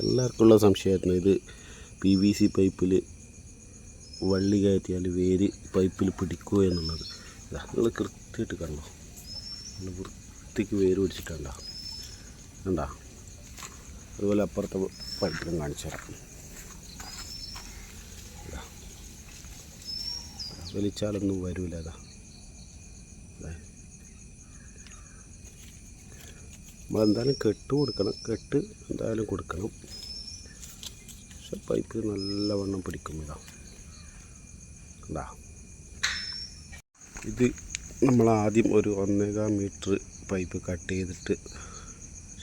എല്ലാവർക്കും ഉള്ള സംശയമായിരുന്നു. ഇത് പി വി സി പൈപ്പിൽ വള്ളി കയറ്റിയാൽ വേര് പൈപ്പിൽ പിടിക്കുമോ എന്നുള്ളത്. ഇതാ നിങ്ങൾ കൃത്യമായിട്ട് കണ്ടോ? നല്ല വൃത്തിക്ക് വേര് പിടിച്ചിട്ടുണ്ടോ? കണ്ടോ? അതുപോലെ അപ്പുറത്തെ പൈപ്പിലും കാണിച്ചു തരാം. വലിച്ചാലൊന്നും വരില്ല അതാ ഇതാ. നമ്മളെന്തായാലും കെട്ട് കൊടുക്കണം. കെട്ട് എന്തായാലും കൊടുക്കണം. പക്ഷെ പൈപ്പ് നല്ലവണ്ണം പിടിക്കും ഇതാ കണ്ടാ? ഇത് നമ്മൾ ആദ്യം ഒരു ഒന്നേകാൽ മീറ്റർ പൈപ്പ് കട്ട് ചെയ്തിട്ട്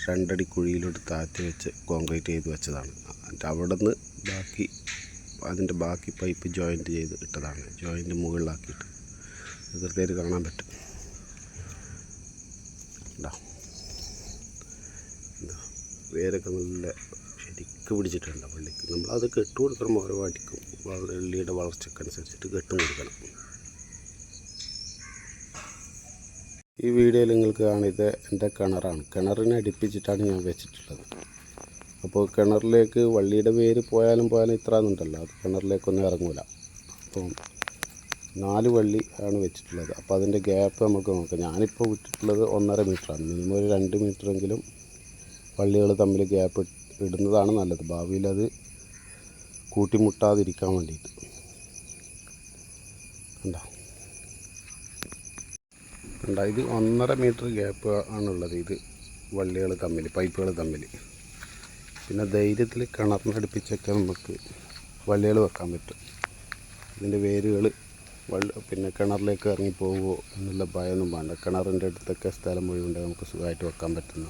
രണ്ടടി കുഴിയിലോട്ട് താഴ്ത്തി വെച്ച് കോൺക്രീറ്റ് ചെയ്ത് വെച്ചതാണ്. എന്നിട്ട് അവിടെ നിന്ന് ബാക്കി അതിന്റെ ബാക്കി പൈപ്പ് ജോയിന്റ് ചെയ്ത് ഇട്ടതാണ്. ജോയിന്റ് മുകളിലാക്കിയിട്ട്. കൃത്യമായിട്ട് കാണാൻ പറ്റും ഇതാ ഇതാ വേരൊക്കെ നല്ല ശരിക്ക് പിടിച്ചിട്ടുണ്ട് വള്ളിക്ക് നമ്മളത് കെട്ട് കൊടുക്കണം ഓരോ വാടിക്കും വള്ളിയുടെ വളർച്ചക്കനുസരിച്ചിട്ട് കെട്ടും കൊടുക്കണം. ഈ വീഡിയോയിൽ നിങ്ങൾക്ക് കാണിയത് എന്റെ കിണറാണ്. കിണറിനെ അടുപ്പിച്ചിട്ടാണ് ഞാൻ വെച്ചിട്ടുള്ളത്. അപ്പോൾ കിണറിലേക്ക് വള്ളിയുടെ വേര് പോയാലും പോയാലും ഇത്ര എന്നുണ്ടല്ലോ അത് കിണറിലേക്കൊന്നും ഇറങ്ങൂല. അപ്പം നാല് വള്ളി ആണ് വെച്ചിട്ടുള്ളത്. അപ്പോൾ അതിന്റെ ഗ്യാപ്പ് നമുക്ക് നോക്കാം. ഞാനിപ്പോൾ വിട്ടിട്ടുള്ളത് ഒന്നര മീറ്ററാണ് മിനിമം ഒരു രണ്ട് മീറ്ററെങ്കിലും വള്ളികൾ തമ്മിൽ ഗ്യാപ്പ് ഇടുന്നതാണ് നല്ലത്. ഭാവിയിൽ അത് കൂട്ടിമുട്ടാതിരിക്കാൻ വേണ്ടിയിട്ട്. കണ്ടോ? ഇത് ഒന്നര മീറ്റർ ഗ്യാപ്പ് ആണുള്ളത് ഇത് വള്ളികൾ തമ്മിൽ പൈപ്പുകൾ തമ്മിൽ. പിന്നെ ധൈര്യത്തിൽ കിണറിനടുപ്പിച്ചൊക്കെ നമുക്ക് വള്ളികൾ വെക്കാൻ പറ്റും. ഇതിന്റെ വേരുകൾ വള്ള പിന്നെ കിണറിലേക്ക് ഇറങ്ങി പോകുമോ എന്നുള്ള ഭയമൊന്നും വേണ്ട. കിണറിന്റെ അടുത്തൊക്കെ സ്ഥലം മുഴുവൻ നമുക്ക് സുഖമായിട്ട് വെക്കാൻ പറ്റുന്ന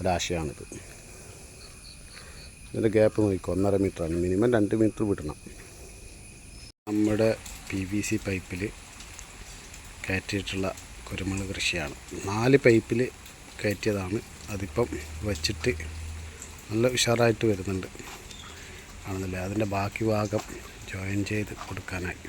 ഒരാശയമാണിത് ഇതിന്റെ ഗ്യാപ്പ് നോക്കിക്കോ ഒന്നര മീറ്ററാണ് മിനിമം രണ്ട് മീറ്റർ വിടണം. നമ്മുടെ പി വി സി പൈപ്പിൽ കയറ്റിയിട്ടുള്ള കുരുമുളക് കൃഷിയാണ്. നാല് പൈപ്പിൽ കയറ്റിയതാണ്. അതിപ്പം വച്ചിട്ട് നല്ല ഉഷാറായിട്ട് വരുന്നുണ്ട്. ആണെന്നില്ല അതിന്റെ ബാക്കി ഭാഗം ജോയിൻ ചെയ്ത് കൊടുക്കാനായി.